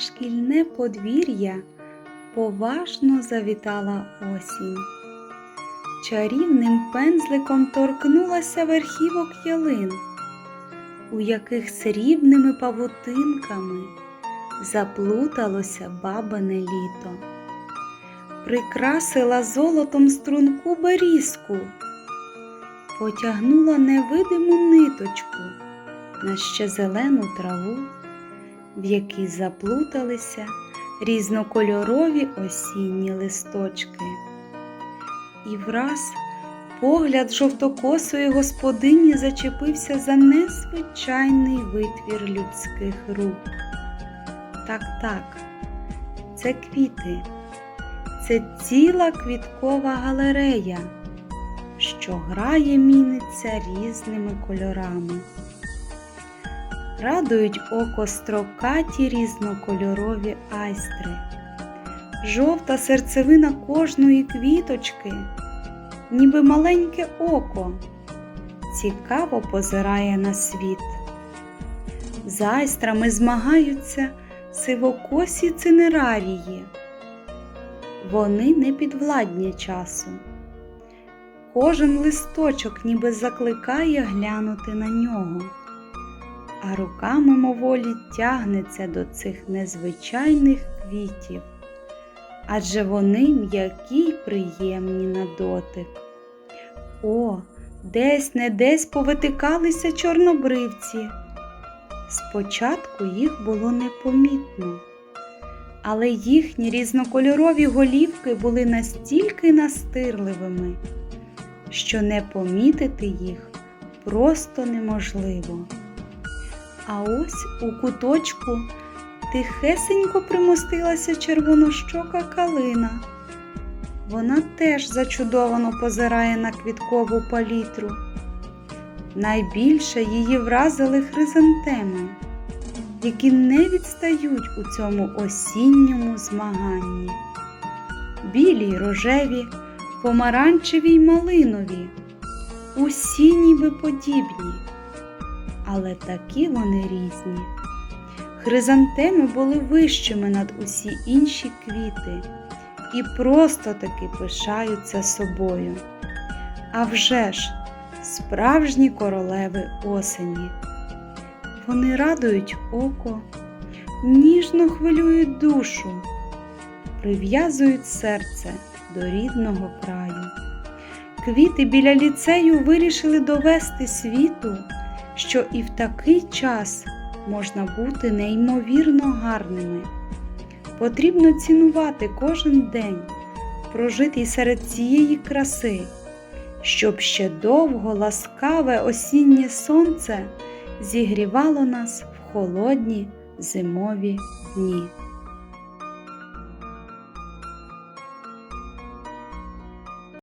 шкільне подвір'я поважно завітала осінь. Чарівним пензликом торкнулася верхівок ялин, у яких срібними павутинками заплуталося бабине літо, прикрасила золотом струнку берізку, потягнула невидиму ниточку на ще зелену траву, в якій заплуталися різнокольорові осінні листочки. І враз погляд жовтокосої господині зачепився за незвичайний витвір людських рук. Так, так, це квіти, це ціла квіткова галерея, що грає міниться різними кольорами. Радують око строкаті різнокольорові айстри, жовта серцевина кожної квіточки, ніби маленьке око, цікаво позирає на світ. З айстрами змагаються сивокосі цинерарії. Вони не підвладні часу. Кожен листочок ніби закликає глянути на нього а рука мимоволі тягнеться до цих незвичайних квітів, адже вони м'які й приємні на дотик. О, десь не десь повитикалися чорнобривці. Спочатку їх було непомітно, але їхні різнокольорові голівки були настільки настирливими, що не помітити їх просто неможливо. А ось у куточку тихесенько примостилася червонощока калина. Вона теж зачудовано позирає на квіткову палітру. Найбільше її вразили хризантеми, які не відстають у цьому осінньому змаганні. Білі рожеві, помаранчеві й малинові, усі ніби подібні але такі вони різні. Хризантеми були вищими над усі інші квіти і просто таки пишаються собою. А вже ж, справжні королеви осені. Вони радують око, ніжно хвилюють душу, прив'язують серце до рідного краю. Квіти біля ліцею вирішили довести світу що і в такий час можна бути неймовірно гарними. Потрібно цінувати кожен день, прожитий серед цієї краси, щоб ще довго ласкаве осіннє сонце зігрівало нас в холодні зимові дні.